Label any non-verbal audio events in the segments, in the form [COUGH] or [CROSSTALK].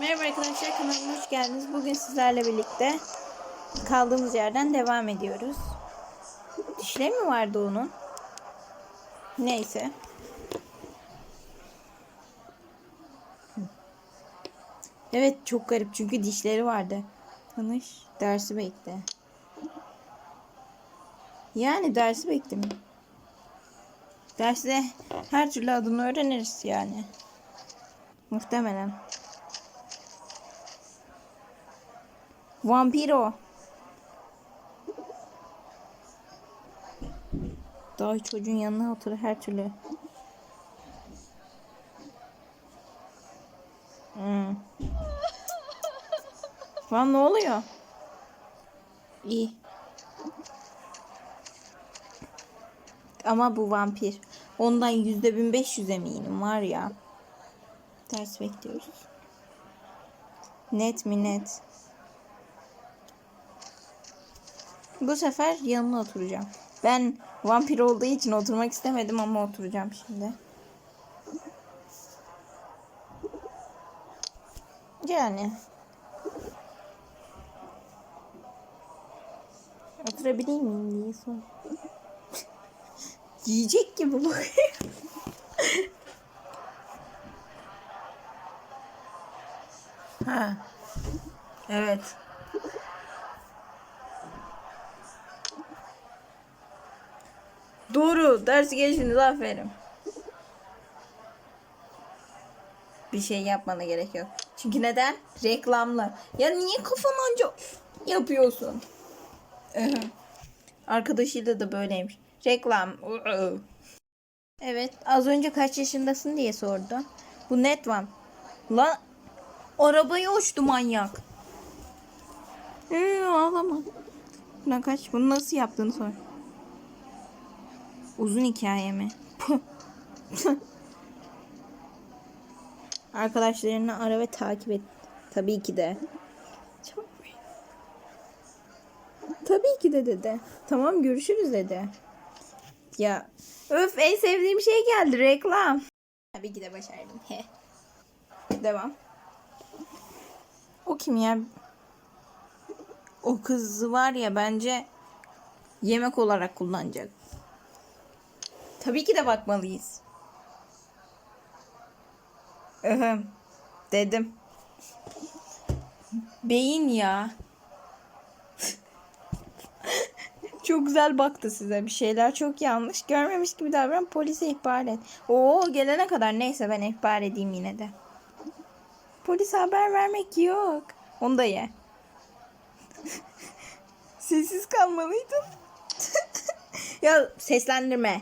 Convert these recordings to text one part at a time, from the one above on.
Merhaba arkadaşlar kanalıma hoş geldiniz. Bugün sizlerle birlikte kaldığımız yerden devam ediyoruz. Dişleri mi vardı onun? Neyse. Evet çok garip çünkü dişleri vardı. Tanış dersi bekle. Yani dersi bekle mi? Derste her türlü adını öğreniriz yani. Muhtemelen. Vampiro. Daha çocuğun yanına otur her türlü. Hmm. Lan ne oluyor? İyi. Ama bu vampir. Ondan yüzde bin beş yüz eminim var ya. Ders bekliyoruz. Net mi net? Bu sefer yanına oturacağım. Ben vampir olduğu için oturmak istemedim ama oturacağım şimdi. Yani. Oturabileyim miyim diye sor. [LAUGHS] Yiyecek gibi bakıyor. [LAUGHS] ha. Evet. Doğru. Dersi geçtiniz. Aferin. Bir şey yapmana gerek yok. Çünkü neden? Reklamlı. Ya niye kafanı anca yapıyorsun? Arkadaşıyla da böyleymiş. Reklam. Evet. Az önce kaç yaşındasın diye sordu. Bu net one. Lan arabayı uçtu manyak. Ee, ağlama. Buna kaç? Bunu nasıl yaptığını sor. Uzun hikaye mi? [LAUGHS] Arkadaşlarını ara ve takip et. Tabii ki de. Tabii ki de dedi. Tamam görüşürüz dedi. Ya öf en sevdiğim şey geldi reklam. Tabii ki de başardım. Devam. O kim ya? O kız var ya bence yemek olarak kullanacak. Tabii ki de bakmalıyız. Öhüm. Dedim. Beyin ya. [LAUGHS] çok güzel baktı size. Bir şeyler çok yanlış. Görmemiş gibi davran. Polise ihbar et. Oo gelene kadar neyse ben ihbar edeyim yine de. Polise haber vermek yok. Onu da ye. [LAUGHS] Sessiz kalmalıydın. [LAUGHS] ya seslendirme.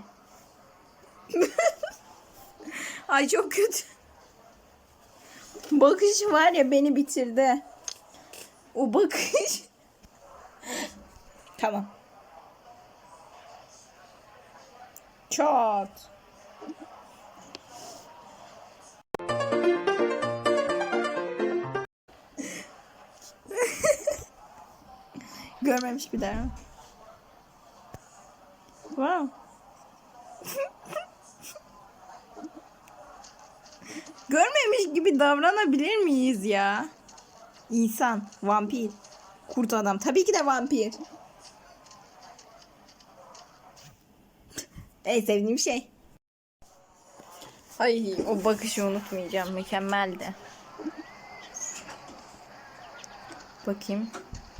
[LAUGHS] Ay çok kötü. Bakış var ya beni bitirdi. O bakış. [LAUGHS] tamam. Çat. [LAUGHS] Görmemiş bir daha. Wow. Görmemiş gibi davranabilir miyiz ya? İnsan, vampir, kurt adam. Tabii ki de vampir. en sevdiğim şey. Ay o bakışı unutmayacağım. Mükemmeldi. Bakayım.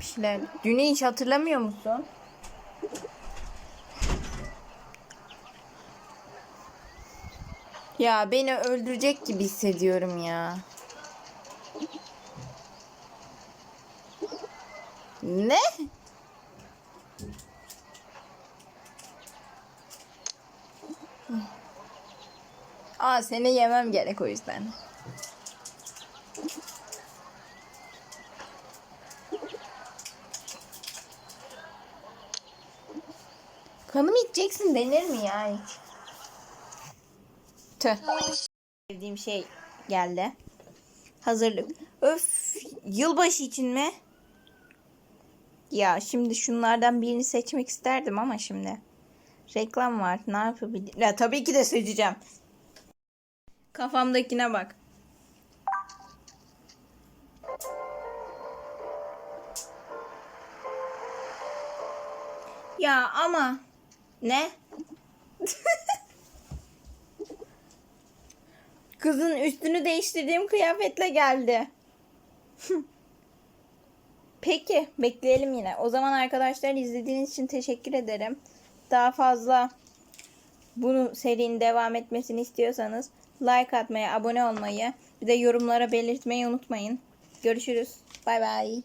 Bir şeyler. Dünü hiç hatırlamıyor musun? Ya beni öldürecek gibi hissediyorum ya. Ne? Aa seni yemem gerek o yüzden. Kanım içeceksin denir mi ya hiç? Tüh. Sevdiğim şey geldi. Hazırlık. Öf. Yılbaşı için mi? Ya şimdi şunlardan birini seçmek isterdim ama şimdi. Reklam var. Ne yapabilirim? Ya tabii ki de seçeceğim. Kafamdakine bak. Ya ama ne? [LAUGHS] Kızın üstünü değiştirdiğim kıyafetle geldi. Peki bekleyelim yine. O zaman arkadaşlar izlediğiniz için teşekkür ederim. Daha fazla bunu serinin devam etmesini istiyorsanız like atmayı, abone olmayı, bir de yorumlara belirtmeyi unutmayın. Görüşürüz. Bay bay.